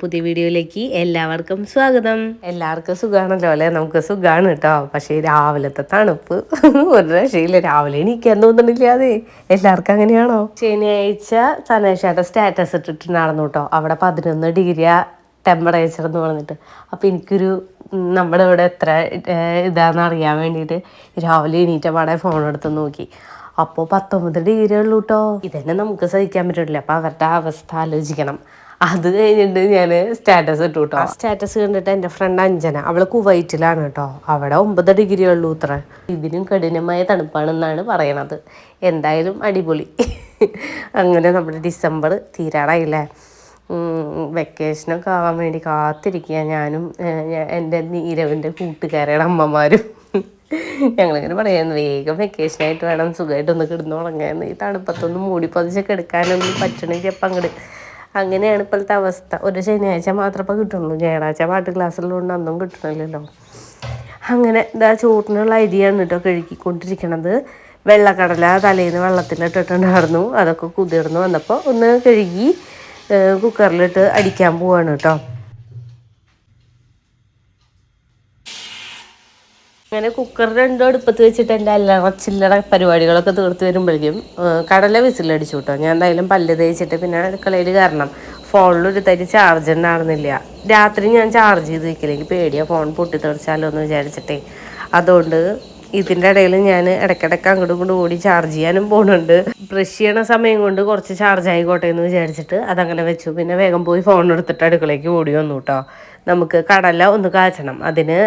പുതിയ വീഡിയോയിലേക്ക് എല്ലാവർക്കും സ്വാഗതം. എല്ലാവർക്കും സുഖമാണല്ലോ അല്ലേ? നമുക്ക് സുഖമാണ് കേട്ടോ. പക്ഷേ രാവിലത്തെ തണുപ്പ്. ഒരു രക്ഷയില്ല. രാവിലെ എണീക്കാൻ തോന്നണില്ല അതെ. എല്ലാവർക്കും അങ്ങനെയാണോ? ശനിയാഴ്ച സനേഷയുടെ സ്റ്റാറ്റസ് ഇട്ടിട്ടുണ്ടായിരുന്നു കേട്ടോ. അവിടെ പതിനൊന്ന് ഡിഗ്രി ടെമ്പറേച്ചർ എന്ന് പറഞ്ഞിട്ട്. അപ്പോൾ എനിക്കൊരു നമ്മുടെ ഇവിടെ എത്ര ഇതാണെന്ന് അറിയാൻ വേണ്ടിയിട്ട് രാവിലെ എണീറ്റ പാടെ ഫോൺ എടുത്ത് നോക്കി. അപ്പോൾ പത്തൊമ്പത് ഡിഗ്രി ഉള്ളൂ കേട്ടോ. ഇതന്നെ നമുക്ക് സഹിക്കാൻ പറ്റില്ല അപ്പോൾ അവരുടെ അവസ്ഥ ആലോചിക്കണം. അത് കഴിഞ്ഞിട്ട് ഞാൻ സ്റ്റാറ്റസ് ഇട്ടു കേട്ടോ സ്റ്റാറ്റസ് കണ്ടിട്ട് എന്റെ ഫ്രണ്ട് അഞ്ജന അവൾ കുവൈറ്റിലാണ് കേട്ടോ അവിടെ ഒമ്പത് ഡിഗ്രി ഉള്ളൂ ഇത്ര. ഇതിനും കഠിനമായ തണുപ്പാണെന്നാണ് പറയണത്. എന്തായാലും അടിപൊളി. അങ്ങനെ നമ്മുടെ ഡിസംബർ തീരാറായില്ലേ? വെക്കേഷനൊക്കെ ആവാൻ വേണ്ടി കാത്തിരിക്കുക ഞാനും എന്റെ നീരവിന്റെ കൂട്ടുകാരുടെ അമ്മമാരും. ഞങ്ങളിങ്ങനെ പറയുന്നു വേഗം വെക്കേഷനായിട്ട് വേണം സുഖമായിട്ടൊന്ന് കിടന്നു തുടങ്ങാൻ ഈ തണുപ്പത്തൊന്നും മൂടി പൊതിച്ചൊക്കെ എടുക്കാനൊന്നും പറ്റണമെങ്കിൽ അപ്പം അങ്ങോട്ട് അങ്ങനെയാണ് ഇപ്പോഴത്തെ അവസ്ഥ. ഒരു ശനിയാഴ്ച മാത്രമേ കിട്ടുള്ളൂ. ഞായറാഴ്ച പാട്ട് ക്ലാസ്സിലുകൊണ്ട് അന്നും കിട്ടണില്ലല്ലോ. അങ്ങനെ ഇതാ ചൂടിനുള്ള അരിയാണ് കേട്ടോ കഴുകിക്കൊണ്ടിരിക്കണത്. വെള്ളക്കടല തലേന്ന് വെള്ളത്തിലിട്ടിട്ടുണ്ടായിരുന്നു അതൊക്കെ കുതിർന്ന് വന്നപ്പോൾ ഒന്ന് കഴുകി കുക്കറിലിട്ട് അടിക്കാൻ പോവാണ് കേട്ടോ. അങ്ങനെ കുക്കർ രണ്ടും അടുപ്പത്ത് വെച്ചിട്ട് എന്റെ അല്ലറ ചില്ലറ പരിപാടികളൊക്കെ തീർത്ത് വരുമ്പോഴേക്കും കടല വിസിലടിച്ചു കേട്ടോ ഞാൻ എന്തായാലും പല്ല് തേച്ചിട്ട് പിന്നെ അടുക്കളയിൽ കയറണം. ഫോണിൽ ഒരു തരി ചാർജ് ഉണ്ടായിരുന്നില്ല രാത്രി ഞാൻ ചാർജ് ചെയ്ത് വെക്കില്ലെങ്കിൽ പേടിയാ ഫോൺ പൊട്ടിത്തെറിച്ചാലോ എന്ന് വിചാരിച്ചിട്ടേ. അതുകൊണ്ട് ഇതിന്റെ ഇടയിൽ ഞാൻ ഇടയ്ക്കിടയ്ക്ക് അങ്ങോട്ടും ഇങ്ങോട്ടും ഓടി ചാർജ് ചെയ്യാനും പോകുന്നുണ്ട് ബ്രഷ് ചെയ്യണ സമയം കൊണ്ട് കുറച്ച് ചാർജ് ആയിക്കോട്ടെ എന്ന് വിചാരിച്ചിട്ട് അതങ്ങനെ വെച്ചു. പിന്നെ വേഗം പോയി ഫോൺ എടുത്തിട്ട് അടുക്കളയ്ക്ക് ഓടി വന്നു കേട്ടോ നമുക്ക് കടല ഒന്ന് കാച്ചണം. അതിന്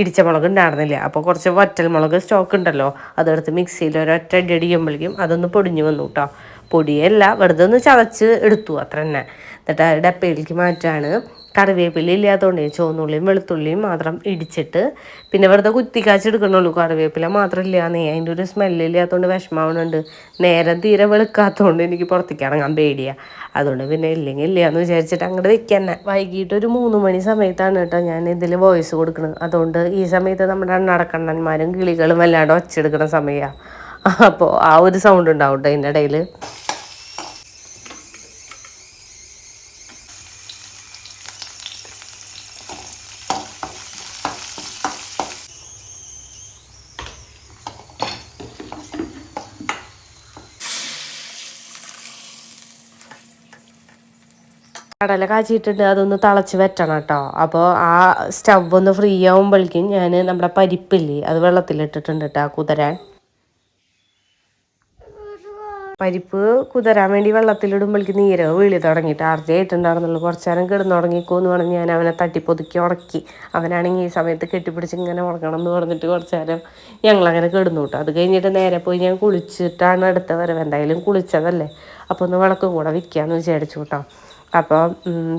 ഇടിച്ച മുളക് ഉണ്ടായിരുന്നില്ല. അപ്പോൾ കുറച്ച് വറ്റൽ മുളക് സ്റ്റോക്ക് ഉണ്ടല്ലോ അതെടുത്ത് മിക്സിയിൽ ഒരൊറ്റ അടി അടിയുമ്പോഴേക്കും അതൊന്ന് പൊടിഞ്ഞു വന്നു കേട്ടോ പൊടിയല്ല വെറുതെ ഒന്ന് ചതച്ച് എടുത്തു അത്ര തന്നെ എന്നിട്ട് ഡപ്പയിലേക്ക് മാറ്റാണ്. കറിവേപ്പില ഇല്ലാത്തതുകൊണ്ട് ചുവന്നുള്ളിയും വെളുത്തുള്ളിയും മാത്രം ഇടിച്ചിട്ട് പിന്നെ വെറുതെ കുത്തിക്കാച്ചെടുക്കണുള്ളൂ കറിവേപ്പില മാത്രം ഇല്ലാന്നേ അതിന്റെ ഒരു സ്മെല്ലില്ലാത്തതുകൊണ്ട് വിഷമാവുന്നുണ്ട് നേരം തീരെ വെളുക്കാത്തതുകൊണ്ട് എനിക്ക് പുറത്തേക്ക് ഇറങ്ങാൻ പേടിയാണ് അതുകൊണ്ട് പിന്നെ ഇല്ലെങ്കിൽ ഇല്ല എന്ന് വിചാരിച്ചിട്ട് അങ്ങോട്ട് വെക്കാൻ വൈകിട്ട് ഒരു മൂന്ന് മണി സമയത്താണ് കേട്ടോ ഞാൻ ഇതിൽ വോയിസ് കൊടുക്കുന്നത് അതുകൊണ്ട് ഈ സമയത്ത് നമ്മുടെ അണ്ണടക്കണ്ണന്മാരും കിളികളും വല്ലാണ്ട് ഒച്ചെടുക്കുന്ന സമയമാണ് അപ്പോൾ ആ ഒരു സൗണ്ട് ഉണ്ടാവും കേട്ടോ ഇതിന്റെ ഇടയിൽ കടല കാച്ചിട്ടിട്ട് അതൊന്ന് തിളച്ച് വെറ്റണം കേട്ടോ. അപ്പോൾ ആ സ്റ്റവ് ഒന്ന് ഫ്രീ ആകുമ്പോഴേക്കും ഞാൻ നമ്മുടെ പരിപ്പില്ലേ അത് വെള്ളത്തിലിട്ടിട്ടുണ്ട് കേട്ടോ കുതിരാൻ. പരിപ്പ് കുതിരാൻ വേണ്ടി വെള്ളത്തിലിടുമ്പോഴേക്ക് നീരവ് വീളി തുടങ്ങിയിട്ട് ആർജയായിട്ടുണ്ടായിരുന്നുള്ളൂ കുറച്ച് നേരം കിടന്നു തുടങ്ങിക്കോ എന്ന് പറഞ്ഞ് ഞാൻ അവനെ തട്ടിപ്പൊതുക്കി ഉറക്കി. അവനാണെങ്കിൽ ഈ സമയത്ത് കെട്ടിപ്പിടിച്ച് ഇങ്ങനെ ഉറങ്ങണം എന്ന് പറഞ്ഞിട്ട് കുറച്ച് നേരം ഞങ്ങളങ്ങനെ കിടന്നു കേട്ടോ. അത് കഴിഞ്ഞിട്ട് നേരെ പോയി ഞാൻ കുളിച്ചിട്ടാണ് അടുത്ത വരവ്. എന്തായാലും കുളിച്ചതല്ലേ. അപ്പോൾ ഒന്ന് വിളക്കും കൂടെ വിൽക്കാമെന്ന് വിചാരിച്ചു കേട്ടോ. അപ്പോൾ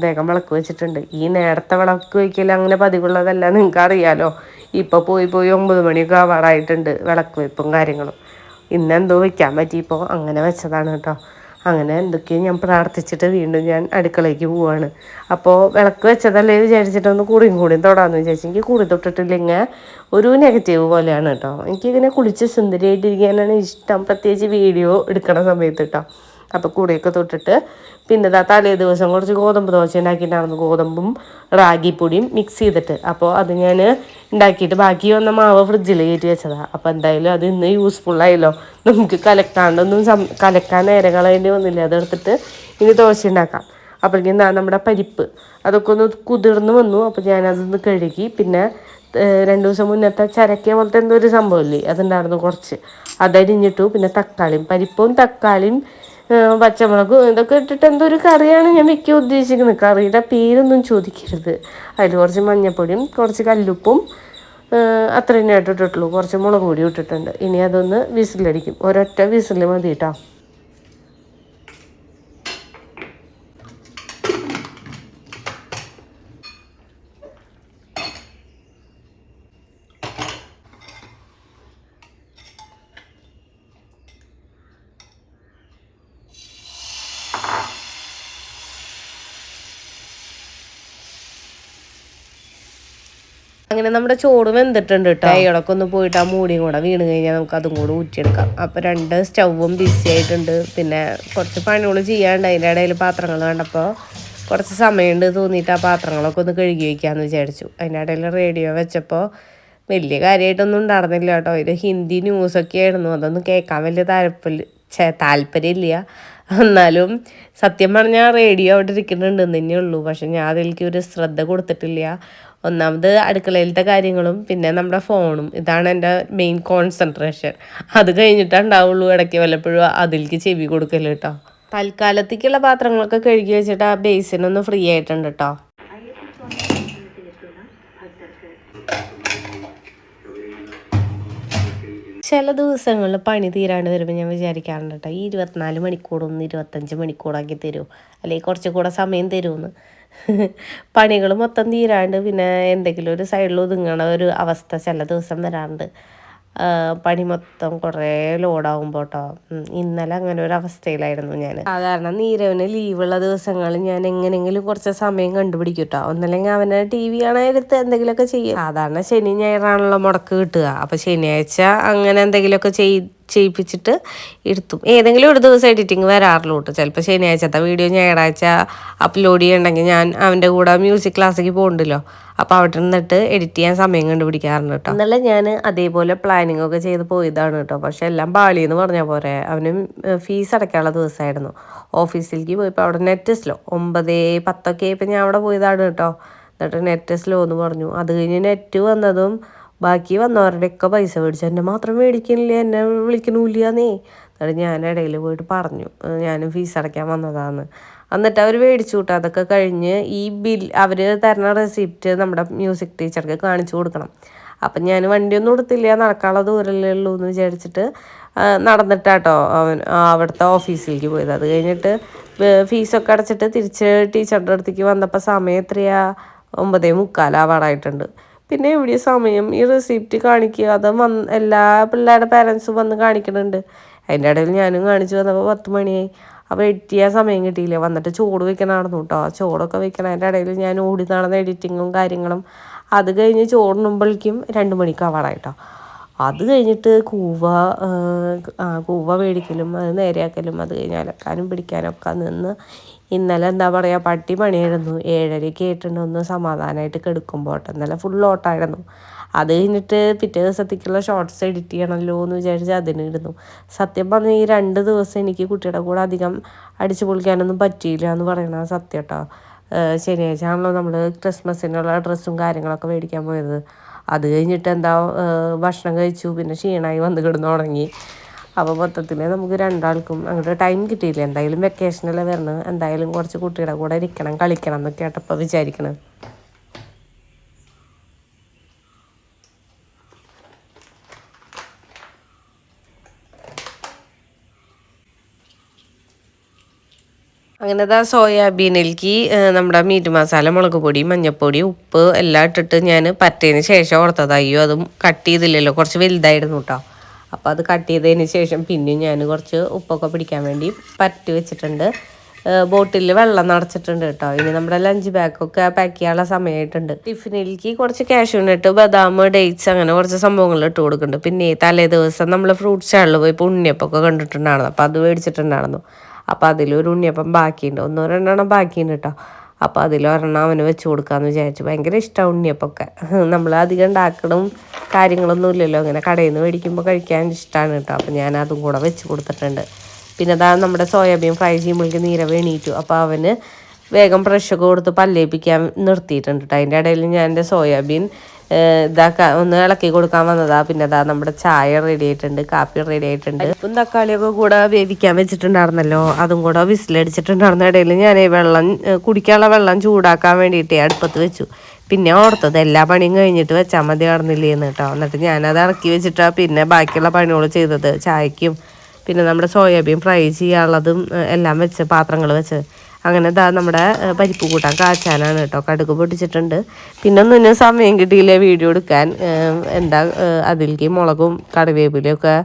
വേഗം വിളക്ക് വെച്ചിട്ടുണ്ട്. ഈ നേരത്തെ വിളക്ക് വയ്ക്കൽ അങ്ങനെ പതിവുള്ളതല്ല. നിങ്ങൾക്ക് അറിയാലോ ഇപ്പോൾ പോയി പോയി ഒമ്പത് മണിയൊക്കെ ആവാറായിട്ടുണ്ട് വിളക്ക് വെപ്പും കാര്യങ്ങളും. ഇന്നെന്തോ വെക്കാൻ പറ്റിയപ്പോൾ അങ്ങനെ വെച്ചതാണ് കേട്ടോ. അങ്ങനെ എന്തൊക്കെയോ ഞാൻ പ്രാർത്ഥിച്ചിട്ട് വീണ്ടും ഞാൻ അടുക്കളയ്ക്ക് പോവാണ്. അപ്പോൾ വിളക്ക് വെച്ചതല്ലേ വിചാരിച്ചിട്ട് ഒന്ന് കുറിയും കൂടിയും തൊടാമെന്ന് വിചാരിച്ചു. എനിക്ക് കുറി തൊട്ടിട്ടില്ലെങ്കിൽ ഒരു നെഗറ്റീവ് പോലെയാണ് കേട്ടോ. എനിക്കിങ്ങനെ കുളിച്ച് സുന്ദരിയായിട്ടിരിക്കാനാണ് ഇഷ്ടം. പ്രത്യേകിച്ച് വീഡിയോ എടുക്കണ സമയത്ത് കേട്ടോ. അപ്പോൾ കൂടെയൊക്കെ തൊട്ടിട്ട് പിന്നെ ദാ തലേ ദിവസം കുറച്ച് ഗോതമ്പ് ദോശ ഉണ്ടാക്കിയിട്ടുണ്ടായിരുന്നു. ഗോതമ്പും റാഗിപ്പൊടിയും മിക്സ് ചെയ്തിട്ട്. അപ്പോൾ അത് ഞാൻ ഉണ്ടാക്കിയിട്ട് ബാക്കി വന്ന മാവ് ഫ്രിഡ്ജിൽ കയറ്റി വെച്ചതാണ് അപ്പോൾ എന്തായാലും അത് ഇന്ന് യൂസ്ഫുള്ളായല്ലോ നമുക്ക് കലക്കാണ്ടൊന്നും സം കലക്കാൻ നേരം കളയേണ്ടി വന്നില്ല? അതെടുത്തിട്ട് ഇനി ദോശ ഉണ്ടാക്കാം. അപ്പോഴേക്കും എന്താ നമ്മുടെ പരിപ്പ് അതൊക്കെ ഒന്ന് കുതിർന്ന് വന്നു. അപ്പോൾ ഞാനതൊന്ന് കഴുകി. പിന്നെ രണ്ട് ദിവസം മുന്നത്തെ ചരക്കിയ പോലത്തെ എന്തോ ഒരു സംഭവമില്ലേ അതുണ്ടായിരുന്നു കുറച്ച്. അതരിഞ്ഞിട്ടു. പിന്നെ തക്കാളിയും പരിപ്പും തക്കാളിയും പച്ചമുളകും ഇതൊക്കെ ഇട്ടിട്ട് എന്തോ ഒരു കറിയാണ് ഞാൻ വെക്കാൻ ഉദ്ദേശിക്കുന്നത്. കറിയുടെ പേരൊന്നും ചോദിക്കരുത്. അതിൽ കുറച്ച് മഞ്ഞപ്പൊടിയും കുറച്ച് കല്ലുപ്പും അത്ര തന്നെ ഇട്ടിട്ടുള്ളൂ. കുറച്ച് മുളക് പൊടി ഇട്ടിട്ടുണ്ട്. ഇനി അതൊന്ന് വിസിലടിക്കും. ഒരൊറ്റ വിസിൽ മതി കേട്ടോ അങ്ങനെ നമ്മുടെ ചോറ് വെന്തിട്ടുണ്ട് കേട്ടോ അയ്യോടൊക്കെ ഒന്ന് പോയിട്ട് ആ മൂടിയും കൂടെ വീണ് കഴിഞ്ഞാൽ നമുക്ക് അതും കൂടെ ഊറ്റിയെടുക്കാം. അപ്പൊ രണ്ട് സ്റ്റൗവും ബിസി ആയിട്ടുണ്ട്. പിന്നെ കുറച്ച് പണികൾ ചെയ്യാണ്ട് അതിന്റെ ഇടയിൽ പാത്രങ്ങൾ കണ്ടപ്പോൾ കുറച്ച് സമയമുണ്ട് തോന്നിയിട്ട് ആ പാത്രങ്ങളൊക്കെ ഒന്ന് കഴുകി വയ്ക്കാമെന്ന് വിചാരിച്ചു. അതിന്റെ ഇടയിൽ റേഡിയോ വെച്ചപ്പോൾ വലിയ കാര്യമായിട്ടൊന്നും ഉണ്ടായിരുന്നില്ല കേട്ടോ ഇത് ഹിന്ദി ന്യൂസൊക്കെ ആയിരുന്നു. അതൊന്നും കേൾക്കാൻ വലിയ താല്പര്യം താല്പര്യമില്ല. എന്നാലും സത്യം പറഞ്ഞാൽ റേഡിയോ അവിടെ ഇരിക്കുന്നുണ്ട് തന്നെ ഉള്ളൂ. പക്ഷെ ഞാൻ അതിലേക്ക് ഒരു ശ്രദ്ധ കൊടുത്തിട്ടില്ല. ഒന്നാമത് അടുക്കളയിലത്തെ കാര്യങ്ങളും പിന്നെ നമ്മുടെ ഫോണും. ഇതാണ് എന്റെ മെയിൻ കോൺസെൻട്രേഷൻ അത് കഴിഞ്ഞിട്ടുണ്ടാവുള്ളൂ ഇടയ്ക്ക് വല്ലപ്പോഴും അതിലേക്ക് ചെവി കൊടുക്കൽ കേട്ടോ. തൽക്കാലത്തേക്കുള്ള പാത്രങ്ങളൊക്കെ കഴുകി വെച്ചിട്ട് ആ ബേസിനൊന്ന് ഫ്രീ ആയിട്ടുണ്ട് കേട്ടോ. ചില ദിവസങ്ങളിൽ പണി തീരാണ്ട് വരുമ്പോൾ ഞാൻ വിചാരിക്കാറുണ്ട് കേട്ടോ ഈ ഇരുപത്തിനാല് മണിക്കൂറൊന്ന് ഇരുപത്തഞ്ച് മണിക്കൂറാക്കി തരുമോ അല്ലെങ്കിൽ കുറച്ച് കൂടെ സമയം തരുമെന്ന് പണികൾ മൊത്തം തീരാണ്ട് പിന്നെ എന്തെങ്കിലും ഒരു സൈഡിൽ ഒതുങ്ങണ ഒരു അവസ്ഥ ചില ദിവസം വരാറുണ്ട്. പണി മൊത്തം കുറേ ലോഡാവുമ്പോൾ കേട്ടോ ഇന്നലെ അങ്ങനെ ഒരു അവസ്ഥയിലായിരുന്നു ഞാൻ സാധാരണ നീരവന് ലീവുള്ള ദിവസങ്ങളിൽ ഞാൻ എങ്ങനെയെങ്കിലും കുറച്ച് സമയം കണ്ടുപിടിക്കും കേട്ടോ ഒന്നല്ലെങ്കിൽ അവനെ ടി വി കാണാനെടുത്ത് എന്തെങ്കിലുമൊക്കെ ചെയ്യും. സാധാരണ ശനി ഞായറാണല്ലോ മുടക്ക് കിട്ടുക. അപ്പോൾ ശനിയാഴ്ച അങ്ങനെ എന്തെങ്കിലുമൊക്കെ ചെയ് ചെയ്യിപ്പിച്ചിട്ട് എടുത്തും. ഏതെങ്കിലും ഒരു ദിവസം എഡിറ്റിംഗ് വരാറുള്ളൂ കേട്ടോ ചിലപ്പോൾ ശനിയാഴ്ചത്തെ വീഡിയോ ഞായറാഴ്ച അപ്ലോഡ് ചെയ്യണമെങ്കിൽ ഞാൻ അവന്റെ കൂടെ മ്യൂസിക് ക്ലാസ്സിലേക്ക് പോകുന്നുണ്ടല്ലോ അപ്പോൾ അവിടെ നിന്നിട്ട് എഡിറ്റ് ചെയ്യാൻ സമയം കണ്ടുപിടിക്കാറുണ്ട് കേട്ടോ എന്നാലും ഞാൻ അതേപോലെ പ്ലാനിങ് ഒക്കെ ചെയ്ത് പോയതാണ് കേട്ടോ പക്ഷെ എല്ലാം പാളിയെന്ന് പറഞ്ഞാൽ പോരെ. അവന് ഫീസ് അടയ്ക്കാനുള്ള ദിവസമായിരുന്നു ഓഫീസിലേക്ക് പോയപ്പോൾ അവിടെ നെറ്റ് സ്ലോ ഒമ്പത് പത്തൊക്കെ ആയപ്പോൾ ഞാൻ അവിടെ പോയതാണ് കേട്ടോ എന്നിട്ട് നെറ്റ് സ്ലോ എന്ന് പറഞ്ഞു. അത് കഴിഞ്ഞ് നെറ്റ് വന്നതും ബാക്കി വന്നവരുടെയൊക്കെ പൈസ മേടിച്ചു എന്നെ മാത്രം മേടിക്കണില്ല? എന്നെ വിളിക്കണില്ലന്നേ എന്നിട്ട് ഞാൻ ഇടയിൽ പോയിട്ട് പറഞ്ഞു ഞാനും ഫീസ് അടയ്ക്കാൻ വന്നതാണ് എന്നിട്ട് അവർ മേടിച്ചു കൂട്ടാ. അതൊക്കെ കഴിഞ്ഞ് ഈ ബിൽ അവർ തരുന്ന റെസിപ്റ്റ് നമ്മുടെ മ്യൂസിക് ടീച്ചർക്ക് കാണിച്ചു കൊടുക്കണം. അപ്പം ഞാൻ വണ്ടിയൊന്നും കൊടുത്തില്ല നടക്കാനുള്ള ദൂരല്ലേ ഉള്ളൂ എന്ന് വിചാരിച്ചിട്ട് നടന്നിട്ടാട്ടോ അവൻ അവിടുത്തെ ഓഫീസിലേക്ക് പോയത്. അത് കഴിഞ്ഞിട്ട് ഫീസൊക്കെ അടച്ചിട്ട് തിരിച്ച് ടീച്ചറുടെ അടുത്തേക്ക് വന്നപ്പോൾ സമയം എത്രയാ? ഒമ്പതേ മുക്കാലാവാറായിട്ടുണ്ട് പിന്നെ എവിടെ സമയം ഈ റെസിപ്റ്റ് കാണിക്കുക. അത് വന്ന് എല്ലാ പിള്ളേരുടെ പാരൻസും വന്ന് കാണിക്കുന്നുണ്ട് അതിന്റെ ഇടയിൽ ഞാനും കാണിച്ചു. വന്നപ്പോൾ പത്ത് മണിയായി. അപ്പോൾ എഡിറ്റ് ചെയ്യാൻ സമയം കിട്ടിയില്ല. വന്നിട്ട് ചോറ് വെക്കണമായിരുന്നു കേട്ടോ ചോടൊക്കെ വെക്കണം അതിന്റെ ഇടയിൽ ഞാൻ ഓടി നടന്ന എഡിറ്റിങ്ങും കാര്യങ്ങളും അത് കഴിഞ്ഞ് ചോറിനുമ്പോഴേക്കും രണ്ട് മണിക്കാവാറായിട്ടോ അത് കഴിഞ്ഞിട്ട് കൂവ കൂവ മേടിക്കലും അത് നേരെയാക്കലും അത് കഴിഞ്ഞ് അലക്കാനും പിടിക്കാനൊക്കെ നിന്ന് ഇന്നലെ എന്താ പറയുക പട്ടി പണിയായിരുന്നു. ഏഴരയ്ക്ക് ആയിട്ടുണ്ട് ഒന്ന് സമാധാനമായിട്ട് കെടുക്കുമ്പോൾ ഇന്നലെ ഫുൾ ഓട്ടായിരുന്നു അത് കഴിഞ്ഞിട്ട് പിറ്റേ ദിവസത്തേക്കുള്ള ഷോർട്ട്സ് എഡിറ്റ് ചെയ്യണമല്ലോ എന്ന് വിചാരിച്ച് അതിനിടുന്നു സത്യം പറഞ്ഞാൽ ഈ രണ്ട് ദിവസം എനിക്ക് കുട്ടിയുടെ കൂടെ അധികം അടിച്ചു പൊളിക്കാനൊന്നും പറ്റിയില്ല എന്ന് പറയുന്നത് സത്യം കേട്ടോ. ശനിയാഴ്ച ആണല്ലോ നമ്മൾ ക്രിസ്മസിനുള്ള ഡ്രസ്സും കാര്യങ്ങളൊക്കെ മേടിക്കാൻ പോയത്. അത് കഴിഞ്ഞിട്ട് എന്താ ഭക്ഷണം കഴിച്ചു. പിന്നെ ക്ഷീണമായി വന്ന് കിടന്നു തുടങ്ങി അപ്പോൾ മൊത്തത്തിൽ നമുക്ക് രണ്ടാൾക്കും അങ്ങോട്ട് ടൈം കിട്ടിയില്ല. എന്തായാലും വെക്കേഷനല്ലേ വരണം? എന്തായാലും കുറച്ച് കുട്ടിയുടെ കൂടെ ഇരിക്കണം കളിക്കണം എന്നൊക്കെ ആട്ടപ്പോൾ വിചാരിക്കണം. അങ്ങനെ ദാ സോയാബീനിലേക്ക് നമ്മുടെ മീറ്റ് മസാല മുളക് പൊടി മഞ്ഞൾപ്പൊടി ഉപ്പ് എല്ലാം ഇട്ടിട്ട് ഞാൻ പറ്റതിന് ശേഷം ഓർത്തതായോ അതും കട്ട് ചെയ്തില്ലല്ലോ. കുറച്ച് വലുതായിരുന്നു കേട്ടോ അപ്പോൾ അത് കട്ട് ചെയ്തതിന് ശേഷം പിന്നെയും ഞാൻ കുറച്ച് ഉപ്പൊക്കെ പിടിക്കാൻ വേണ്ടി പറ്റി വെച്ചിട്ടുണ്ട്. ബോട്ടിൽ വെള്ളം നിറച്ചിട്ടുണ്ട് കേട്ടോ. ഇനി നമ്മുടെ ലഞ്ച് ബാഗൊക്കെ പാക്ക് ചെയ്യാനുള്ള സമയമായിട്ടുണ്ട് ടിഫിനിലേക്ക് കുറച്ച് കാഷ്യൂനട്ട് ബദാം ഡേറ്റ്സ് അങ്ങനെ കുറച്ച് സംഭവങ്ങൾ ഇട്ട് കൊടുക്കുന്നുണ്ട്. പിന്നെ തലേ ദിവസം നമ്മൾ ഫ്രൂട്ട് സ്റ്റാളിൽ പോയി ഇപ്പോൾ ഉണ്ണിയപ്പൊക്കെ കണ്ടിട്ടുണ്ടായിരുന്നു. അപ്പോൾ അത് മേടിച്ചിട്ടുണ്ടായിരുന്നു. അപ്പോൾ അതിലൊരു ഉണ്ണിയപ്പം ബാക്കിയുണ്ട്. ഒന്നോ രണ്ടെണ്ണം ബാക്കിയുണ്ട് കേട്ടോ. അപ്പോൾ അതിലൊരെണ്ണം അവന് വെച്ച് കൊടുക്കാമെന്ന് വിചാരിച്ചു. ഭയങ്കര ഇഷ്ടമാണ് ഉണ്ണിയപ്പൊക്കെ നമ്മൾ അധികം ഉണ്ടാക്കണം കാര്യങ്ങളൊന്നും ഇല്ലല്ലോ. അങ്ങനെ കടയിൽ നിന്ന് മേടിക്കുമ്പോൾ കഴിക്കാൻ ഇഷ്ടമാണ് കേട്ടോ അപ്പോൾ ഞാൻ അതും കൂടെ വെച്ച് കൊടുത്തിട്ടുണ്ട്. പിന്നെ അതാ നമ്മുടെ സോയാബീൻ ഫ്രൈ ചെയ്യുമ്പോഴേക്ക് നീര വേണീറ്റു അപ്പോൾ അവന് വേഗം ബ്രഷൊക്കെ കൊടുത്ത് പല്ലേപ്പിക്കാൻ നിർത്തിയിട്ടുണ്ട് കേട്ടോ അതിന്റെ ഇടയിൽ ഞാൻ എന്റെ സോയാബീൻ ഇതാക്കാൻ ഒന്ന് ഇളക്കി കൊടുക്കാൻ വന്നതാ. പിന്നെ അതാ നമ്മുടെ ചായ റെഡി ആയിട്ടുണ്ട് കാപ്പി റെഡി ആയിട്ടുണ്ട്. ഉപ്പും തക്കാളിയൊക്കെ കൂടെ വേവിക്കാൻ വെച്ചിട്ടുണ്ടായിരുന്നല്ലോ. അതും കൂടെ വിസിലടിച്ചിട്ടുണ്ടായിരുന്ന. ഇടയിൽ ഞാൻ വെള്ളം കുടിക്കാനുള്ള വെള്ളം ചൂടാക്കാൻ വേണ്ടിയിട്ട് അടുപ്പത്ത് വെച്ചു. പിന്നെ ഓർത്തത് എല്ലാ പണിയും കഴിഞ്ഞിട്ട് വെച്ചാൽ മതി കടന്നില്ലേന്ന് കേട്ടോ. എന്നിട്ട് ഞാനത് ഇറക്കി വെച്ചിട്ടാണ് പിന്നെ ബാക്കിയുള്ള പണികൾ ചെയ്തത്. ചായക്കും പിന്നെ നമ്മുടെ സോയാബീൻ ഫ്രൈ ചെയ്യാനുള്ളതും എല്ലാം വെച്ച് പാത്രങ്ങൾ വെച്ച്. അങ്ങനെ ഇതാ നമ്മുടെ പരിപ്പ് കൂട്ടാൻ കാച്ചാനാണ് കേട്ടോ. കടുക് പൊട്ടിച്ചിട്ടുണ്ട്. പിന്നെ ഒന്നും സമയം കിട്ടിയില്ല വീഡിയോ എടുക്കാൻ. എന്താ അതിലേക്ക് മുളകും കറിവേപ്പിലയൊക്കെ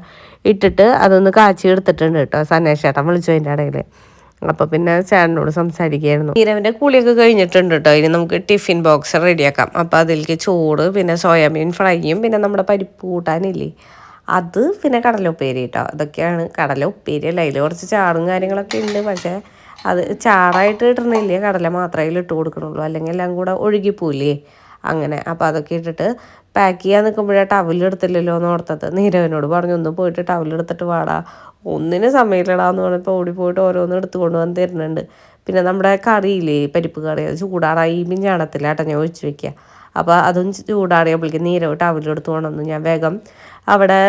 ഇട്ടിട്ട് അതൊന്ന് കാച്ചി എടുത്തിട്ടുണ്ട് കേട്ടോ. സനേഷ് ചേട്ടൻ വിളിച്ചു അതിന്റെ ഇടയിൽ അപ്പോൾ പിന്നെ ചേട്ടനോട് സംസാരിക്കുകയായിരുന്നു നീരവന്റെ കുളിയൊക്കെ കഴിഞ്ഞിട്ടുണ്ട് കേട്ടോ. ഇനി നമുക്ക് ടിഫിൻ ബോക്സ് റെഡിയാക്കാം. അപ്പോൾ അതിലേക്ക് ചോറ് പിന്നെ സോയാബീൻ ഫ്രൈയും പിന്നെ നമ്മുടെ പരിപ്പ് കൂട്ടാനില്ലേ? അത് പിന്നെ കടല ഉപ്പേരി കേട്ടോ. അതൊക്കെയാണ് കടല ഉപ്പേരി അല്ല? അതിൽ കുറച്ച് ചാറും കാര്യങ്ങളൊക്കെ ഉണ്ട്. പക്ഷേ അത് ചാറായിട്ട് ഇടണില്ല കടല മാത്രമേ ഇട്ട് കൊടുക്കണുള്ളൂ. അല്ലെങ്കിൽ എല്ലാം കൂടെ ഒഴുകിപ്പോയില്ലേ? അങ്ങനെ. അപ്പോൾ അതൊക്കെ ഇട്ടിട്ട് പാക്ക് ചെയ്യാൻ നിൽക്കുമ്പോഴേ ടവലെടുത്തില്ലല്ലോ എന്ന് ഓർത്തത്. നീരവനോട് പറഞ്ഞു ഒന്ന് പോയിട്ട് ടവലെടുത്തിട്ട് വാടാ. ഒന്നിന് സമയമില്ലടാന്ന് പറഞ്ഞപ്പോൾ ഓടി പോയിട്ട് ഓരോന്ന് എടുത്ത് കൊണ്ടുവന്ന് തരുന്നുണ്ട്. പിന്നെ നമ്മുടെ കറിയില്ലേ? പരിപ്പ് കറി. അത് ചൂടാറായി മിഞ്ഞാണത്തിലാട്ടോ ഞാൻ ഒഴിച്ച് വെക്കുക. അപ്പോൾ അതും ചൂടാറിയപ്പോഴേക്കും നീരവ് ടവലെടുത്ത് കൊണ്ടുവന്നു. ഞാൻ വേഗം അവിടെ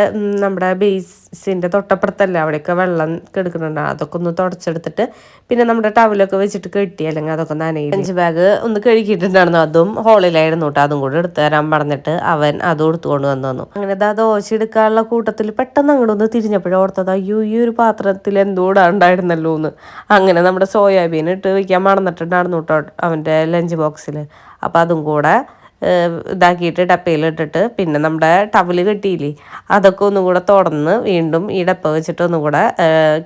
നമ്മുടെ ബേസിന്റെ തൊട്ടപ്പുറത്തല്ല അവിടെയൊക്കെ വെള്ളം കെടുക്കുന്നുണ്ട്. അതൊക്കെ ഒന്ന് തുടച്ചെടുത്തിട്ട് പിന്നെ നമ്മുടെ ടവലൊക്കെ വെച്ചിട്ട് കെട്ടി അല്ലെങ്കിൽ അതൊക്കെ നനയും ലഞ്ച് ബാഗ് ഒന്ന് കഴുകിയിട്ടുണ്ടായിരുന്നു. അതും ഹോളിലായിരുന്നു കേട്ടോ അതും കൂടെ എടുത്തു തരാൻ പറഞ്ഞിട്ട് അവൻ അതും എടുത്തുകൊണ്ട് വന്നു വന്നു അങ്ങനെ ദാ ദോശ എടുക്കാനുള്ള കൂട്ടത്തിൽ പെട്ടെന്ന് അങ്ങോട്ട് ഒന്ന് തിരിഞ്ഞപ്പോഴും ഓർത്തത് അയ്യോ ഈ ഒരു പാത്രത്തിൽ എന്തോടാ ഉണ്ടായിരുന്നല്ലോ എന്ന്. അങ്ങനെ നമ്മുടെ സോയാബീൻ ഇട്ട് വയ്ക്കാൻ മറന്നിട്ടുണ്ടായിരുന്നു കേട്ടോ അവന്റെ ലഞ്ച് ബോക്സിൽ അപ്പോൾ അതും കൂടെ ഇതാക്കിയിട്ട് ഡപ്പയിലിട്ടിട്ട് പിന്നെ നമ്മുടെ ടവൽ കെട്ടിയില്ലേ അതൊക്കെ ഒന്നും കൂടെ തുറന്ന് വീണ്ടും ഈ ഡപ്പ വെച്ചിട്ട് ഒന്നും കൂടെ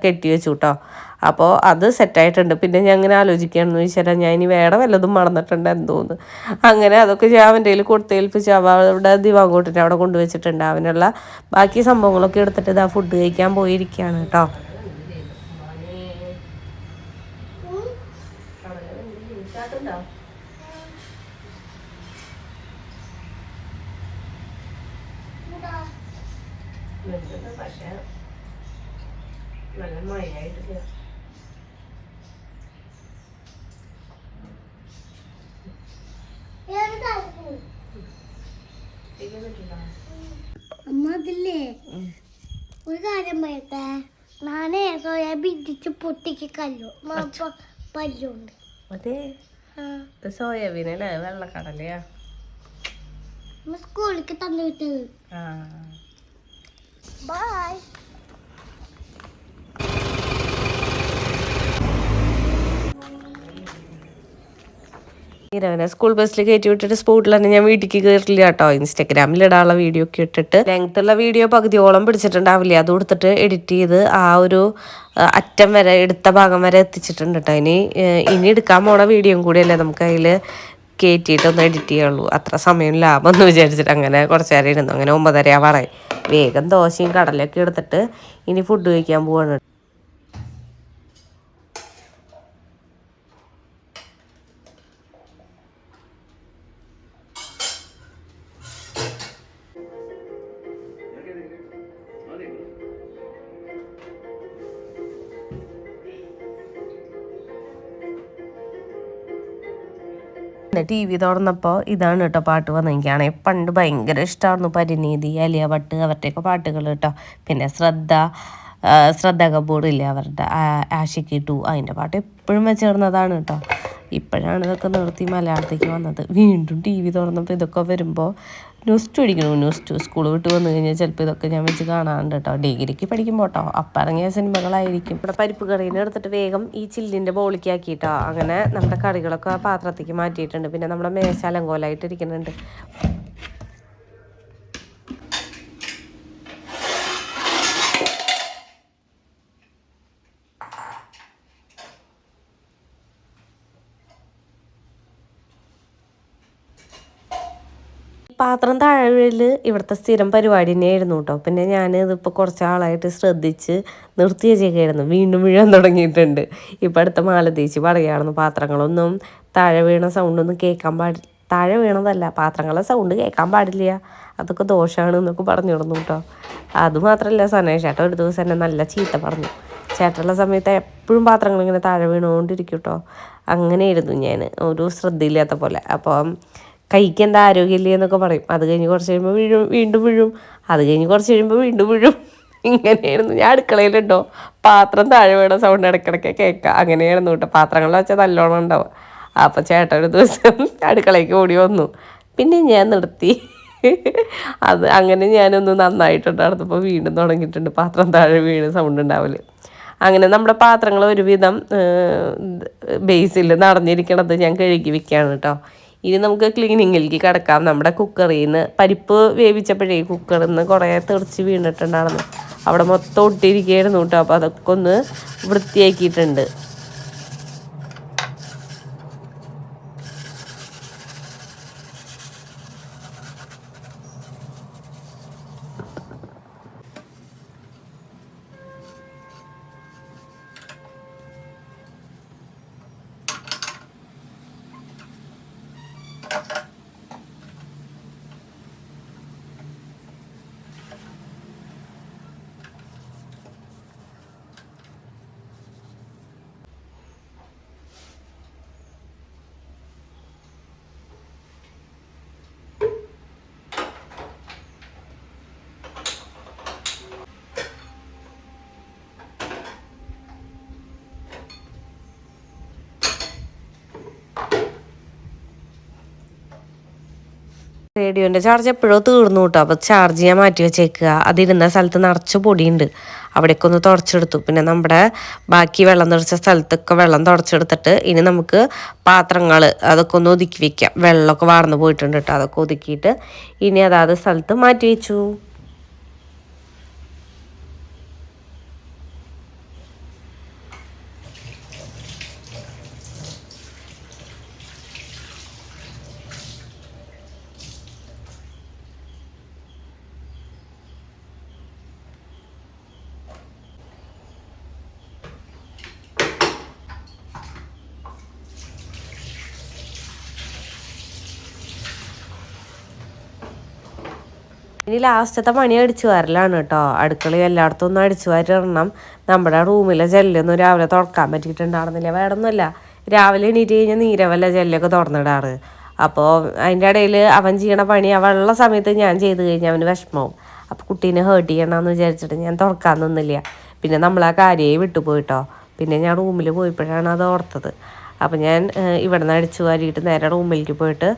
കെട്ടി വെച്ചു കേട്ടോ അപ്പോൾ അത് സെറ്റായിട്ടുണ്ട്. പിന്നെ ഞാൻ അങ്ങനെ ആലോചിക്കുകയാണെന്ന് ചോദിച്ചാൽ ഞാൻ ഇനി വേറെ വല്ലതും മറന്നിട്ടുണ്ട് എന്തോന്ന് അങ്ങനെ അതൊക്കെ ഞാൻ അവന്റെ കയ്യിൽ കൊടുത്തേൽപ്പിച്ച്. അവളുടെ ദിവാങ്കോട്ടിനെ അവിടെ കൊണ്ടുവച്ചിട്ടുണ്ട്. അവനുള്ള ബാക്കി സംഭവങ്ങളൊക്കെ എടുത്തിട്ട് ഇതാ ഫുഡ് കഴിക്കാൻ പോയിരിക്കുകയാണ് കേട്ടോ പക്ഷേ നല്ല മഴയായിട്ടില്ല അമ്മ അതില്ലേ? ഒരു കാര്യം പറയട്ടെ? ഞാനേ സോയാബീൻ ഇടിച്ച് പൊട്ടിക്ക് കല്ലു. പല്ലുണ്ട്. അതെ. ആ. സോയാബീൻ അല്ലേ? വെള്ളക്കടലയാ? അമ്മ സ്കൂളിലേക്ക് തന്നു വിട്ടത് ബൈ ഇരവനെ സ്കൂൾ ബസ്സിൽ കയറ്റി വിട്ടിട്ട് സ്പോട്ടിൽ തന്നെ ഞാൻ വീട്ടിലേക്ക് കയറില്ല കേട്ടോ. ഇൻസ്റ്റാഗ്രാമിൽ ഇടാനുള്ള വീഡിയോ ഒക്കെ ഇട്ടിട്ട് ലെങ്ത് ഉള്ള വീഡിയോ പകുതിയോളം പിടിച്ചിട്ടുണ്ടാവില്ല? അത് കൊടുത്തിട്ട് എഡിറ്റ് ചെയ്ത് ആ ഒരു അറ്റം വരെ എടുത്ത ഭാഗം വരെ എത്തിച്ചിട്ടുണ്ട് കേട്ടോ. ഇനി ഇനി എടുക്കാൻ പോണ വീഡിയോയും കൂടിയല്ലേ നമുക്ക് അതിൽ കയറ്റിയിട്ട് ഒന്ന് എഡിറ്റ് ചെയ്യുള്ളൂ. അത്ര സമയം ലാഭം എന്ന് വിചാരിച്ചിട്ട് അങ്ങനെ കുറച്ച് നേരം ഇരുന്നു. അങ്ങനെ ഒമ്പതര ആവാറായി വേഗം ദോശയും കടലൊക്കെ എടുത്തിട്ട് ഇനി ഫുഡ് കഴിക്കാൻ പോവാണ്. ടി വി തുറന്നപ്പോൾ ഇതാണ് കേട്ടോ പാട്ട് വന്നത്. എനിക്കാണെങ്കിൽ പണ്ട് ഭയങ്കര ഇഷ്ടമായിരുന്നു പരിനീതി അലിയ ഭട്ട് അവരുടെയൊക്കെ പാട്ടുകൾ കേട്ടോ. പിന്നെ ശ്രദ്ധ ശ്രദ്ധ കപൂർ ഇല്ലേ അവരുടെ ആഷിക്കി ടു അതിന്റെ പാട്ട് എപ്പോഴും വെച്ചിടുന്നതാണ് കേട്ടോ. ഇപ്പോഴാണ് ഇതൊക്കെ നിർത്തി മലയാളത്തേക്ക് വന്നത്. വീണ്ടും ടി വി തുറന്നപ്പോൾ ഇതൊക്കെ വരുമ്പോൾ ന്യൂസ് ടു അടിക്കണു ന്യൂസ് ടു സ്കൂൾ വിട്ട് വന്നു കഴിഞ്ഞാൽ ചിലപ്പോൾ ഇതൊക്കെ ഞാൻ വെച്ച് കാണാറുണ്ട് കേട്ടോ ഡിഗ്രിക്ക് പഠിക്കുമ്പോൾ കേട്ടോ അപ്പം ഇറങ്ങിയ സിനിമകളായിരിക്കും. ഇവിടെ പരിപ്പ് കറീനെ എടുത്തിട്ട് വേഗം ഈ ചില്ലിന്റെ ബോളിക്ക് ആക്കിയിട്ടോ. അങ്ങനെ നമ്മുടെ കറികളൊക്കെ പാത്രത്തേക്ക് മാറ്റിയിട്ടുണ്ട്. പിന്നെ നമ്മുടെ മേശ അലങ്കോലായിട്ട് ഇരിക്കുന്നുണ്ട് പാത്രം താഴെ ഇവിടുത്തെ സ്ഥിരം പരിപാടി തന്നെയായിരുന്നു കേട്ടോ. പിന്നെ ഞാൻ ഇതിപ്പോൾ കുറച്ച് ആളായിട്ട് ശ്രദ്ധിച്ച് നിർത്തി വെച്ചേക്കായിരുന്നു വീണ്ടും വീഴാൻ തുടങ്ങിയിട്ടുണ്ട്. ഇപ്പം അടുത്ത മാലതീച്ച് പറയുകയായിരുന്നു പാത്രങ്ങളൊന്നും താഴെ വീണ സൗണ്ടൊന്നും കേൾക്കാൻ പാടി താഴെ വീണതല്ല പാത്രങ്ങളെ സൗണ്ട് കേൾക്കാൻ പാടില്ല. അതൊക്കെ ദോഷമാണ് എന്നൊക്കെ പറഞ്ഞു കൊടുന്നു കേട്ടോ. അതുമാത്രമല്ല സനേഷ് ചേട്ടൻ ഒരു ദിവസം എന്നെ നല്ല ചീത്ത പറഞ്ഞു. ചേട്ടനുള്ള സമയത്ത് എപ്പോഴും പാത്രങ്ങൾ ഇങ്ങനെ താഴെ വീണുകൊണ്ടിരിക്കും കേട്ടോ. അങ്ങനെയായിരുന്നു ഞാൻ ഒരു ശ്രദ്ധയില്ലാത്ത പോലെ. അപ്പം കൈക്ക് എന്താ ആരോഗ്യമില്ലേ എന്നൊക്കെ പറയും. അത് കഴിഞ്ഞ് കുറച്ച് കഴിയുമ്പോൾ വീഴും വീണ്ടും വീഴും. അത് കഴിഞ്ഞ് കുറച്ച് കഴിയുമ്പോൾ വീണ്ടും വീഴും. ഇങ്ങനെയായിരുന്നു. ഞാൻ അടുക്കളയിലുണ്ടോ പാത്രം താഴെ വീണ സൗണ്ട് ഇടയ്ക്കിടയ്ക്ക് കേൾക്കാം. അങ്ങനെയായിരുന്നു കേട്ടോ. പാത്രങ്ങൾ വെച്ചാൽ നല്ലോണം ഉണ്ടാവും അപ്പോൾ ചേട്ടൻ ഒരു ദിവസം അടുക്കളയ്ക്ക് ഓടി വന്നു. പിന്നെ ഞാൻ നിർത്തി. അത് അങ്ങനെ ഞാനൊന്ന് നന്നായിട്ടുണ്ട് അടുത്തപ്പോൾ വീണ്ടും തുടങ്ങിയിട്ടുണ്ട്. പാത്രം താഴെ വീണ് സൗണ്ട് ഉണ്ടാവൽ. അങ്ങനെ നമ്മുടെ പാത്രങ്ങൾ ഒരുവിധം ബേസിൽ നടന്നിരിക്കണത് ഞാൻ കഴുകി വെക്കുകയാണ് കേട്ടോ. ഇനി നമുക്ക് ക്ലീനിങ്ങിലേക്ക് കിടക്കാം. നമ്മുടെ കുക്കറിൽ നിന്ന് പരിപ്പ് വേവിച്ചപ്പോഴേ കുക്കറിൽ നിന്ന് കുറേ തെറിച്ച് വീണിട്ടുണ്ടായിരുന്നു. അവിടെ മൊത്തം ഒട്ടിയിരിക്കുകയായിരുന്നു കേട്ടോ അപ്പോൾ അതൊക്കെ ഒന്ന് വൃത്തിയാക്കിയിട്ടുണ്ട്. റേഡിയോന്റെ ചാർജ് എപ്പോഴോ തീർന്നു കേട്ടോ. അപ്പോൾ ചാർജ് ചെയ്യാൻ മാറ്റി വെച്ചേക്കുക. അതിരുന്ന സ്ഥലത്ത് നിറച്ച് പൊടിയുണ്ട്. അവിടേക്ക് ഒന്ന് തുടച്ചെടുത്തു. പിന്നെ നമ്മുടെ ബാക്കി വെള്ളം തുടച്ച സ്ഥലത്തൊക്കെ വെള്ളം തുടച്ചെടുത്തിട്ട് ഇനി നമുക്ക് പാത്രങ്ങൾ അതൊക്കെ ഒന്ന് ഒതുക്കി വെക്കാം. വെള്ളമൊക്കെ വാർന്നു പോയിട്ടുണ്ട് കേട്ടോ. അതൊക്കെ ഒതുക്കിയിട്ട് ഇനി അതാത് സ്ഥലത്ത് മാറ്റി വെച്ചു. ഇനി ലാസ്റ്റത്തെ പണി അടിച്ചു വാരലാണ് കേട്ടോ. അടുക്കള എല്ലായിടത്തും ഒന്ന് അടിച്ചു വരണം. നമ്മുടെ റൂമിലെ ജെല്ലൊന്നും രാവിലെ തുറക്കാൻ പറ്റിയിട്ടുണ്ടായിരുന്നില്ല. വേടൊന്നുമില്ല രാവിലെ എണീറ്റ് കഴിഞ്ഞാൽ നീരവല്ല ജെല്ലൊക്കെ തുറന്നിടാറ്. അപ്പോൾ അതിന്റെ ഇടയിൽ അവൻ ചെയ്യണ പണി അവളുള്ള സമയത്ത് ഞാൻ ചെയ്ത് കഴിഞ്ഞാൽ അവന് വിഷമവും. അപ്പോൾ കുട്ടീനെ ഹേർട്ട് ചെയ്യണമെന്ന് വിചാരിച്ചിട്ട് ഞാൻ തുറക്കാൻ നിന്നില്ല. പിന്നെ നമ്മൾ ആ കാര്യമായി വിട്ടുപോയിട്ടോ പിന്നെ ഞാൻ റൂമിൽ പോയപ്പോഴാണ് അത് ഓർത്തത്. അപ്പം ഞാൻ ഇവിടെ നിന്ന് അടിച്ചു വാരിയിട്ട് നേരെ റൂമിലേക്ക് പോയിട്ട്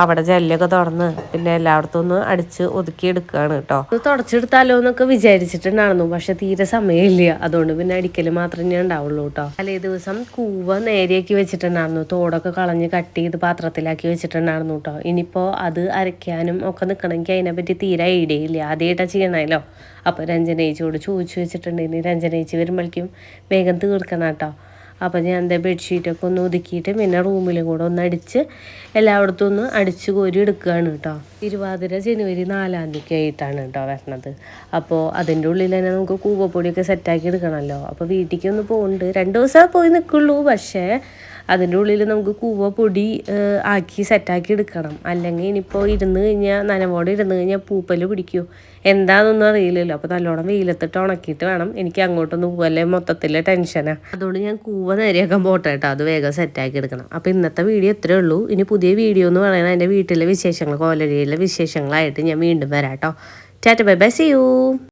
അവിടെ ജല്ലൊക്കെ തുറന്ന് പിന്നെ എല്ലായിടത്തും ഒന്ന് അടിച്ച് ഒതുക്കി എടുക്കുകയാണ് കേട്ടോ. ഒന്ന് തുടച്ചെടുത്താലോ എന്നൊക്കെ വിചാരിച്ചിട്ടുണ്ടായിരുന്നു. പക്ഷെ തീരെ സമയമില്ല. അതുകൊണ്ട് പിന്നെ അടിക്കൽ മാത്രമേ ഉണ്ടാവുള്ളൂ കേട്ടോ. തലേ ദിവസം കൂവ നേരെയാക്കി വെച്ചിട്ടുണ്ടായിരുന്നു. തോടൊക്കെ കളഞ്ഞ് കട്ട് ചെയ്ത് പാത്രത്തിലാക്കി വെച്ചിട്ടുണ്ടായിരുന്നു കേട്ടോ. ഇനിയിപ്പോൾ അത് അരയ്ക്കാനും ഒക്കെ നിൽക്കണമെങ്കിൽ അതിനെപ്പറ്റി തീരെ ഐഡിയ ഇല്ല. ആദ്യമായിട്ടാണ് ചെയ്യണമല്ലോ അപ്പോൾ രഞ്ജനേച്ചിയോട് ചോദിച്ചു വെച്ചിട്ടുണ്ടെങ്കിൽ രഞ്ജനേച്ചി വരുമ്പോഴേക്കും വേഗം തീർക്കണം കേട്ടോ. അപ്പോൾ ഞാൻ എന്താ ബെഡ്ഷീറ്റൊക്കെ ഒന്ന് ഒതുക്കിയിട്ട് പിന്നെ റൂമിലും കൂടെ ഒന്ന് അടിച്ച് എല്ലായിടത്തും ഒന്ന് അടിച്ച് കോരി എടുക്കുകയാണ് കേട്ടോ. തിരുവാതിര ജനുവരി നാലാം തീയതി ആയിട്ടാണ് കേട്ടോ വരണത്. അപ്പോൾ അതിന്റെ ഉള്ളിൽ തന്നെ നമുക്ക് കൂവപ്പൊടിയൊക്കെ സെറ്റാക്കി എടുക്കണമല്ലോ. അപ്പോൾ വീട്ടിലേക്ക് ഒന്ന് പോകുന്നുണ്ട് രണ്ട് ദിവസമേ പോയി നിൽക്കുള്ളൂ. പക്ഷേ അതിന്റെ ഉള്ളിൽ നമുക്ക് കൂവ പൊടി ആക്കി സെറ്റാക്കി എടുക്കണം. അല്ലെങ്കിൽ ഇനിയിപ്പോൾ ഇരുന്ന് കഴിഞ്ഞാൽ നനവോടെ ഇരുന്ന് കഴിഞ്ഞാൽ പൂപ്പൽ പിടിക്കുമോ എന്താണെന്നൊന്നും അറിയില്ലല്ലോ. അപ്പോൾ നല്ലോണം വെയിലത്തിട്ട് ഉണക്കിയിട്ട് വേണം എനിക്ക് അങ്ങോട്ടൊന്നും പോകല്ലേ മൊത്തത്തിൽ ടെൻഷനാണ് അതുകൊണ്ട് ഞാൻ കൂവ നേരെയാക്കാൻ പോട്ടെ കേട്ടോ. അത് വേഗം സെറ്റാക്കി എടുക്കണം. അപ്പോൾ ഇന്നത്തെ വീഡിയോ ഇത്രേ ഉള്ളൂ. ഇനി പുതിയ വീഡിയോ എന്ന് പറയുന്നത് എന്റെ വീട്ടിലെ വിശേഷങ്ങൾ കോലരിയിലെ വിശേഷങ്ങളായിട്ട് ഞാൻ വീണ്ടും വരാം കേട്ടോ. Tata bye bye see you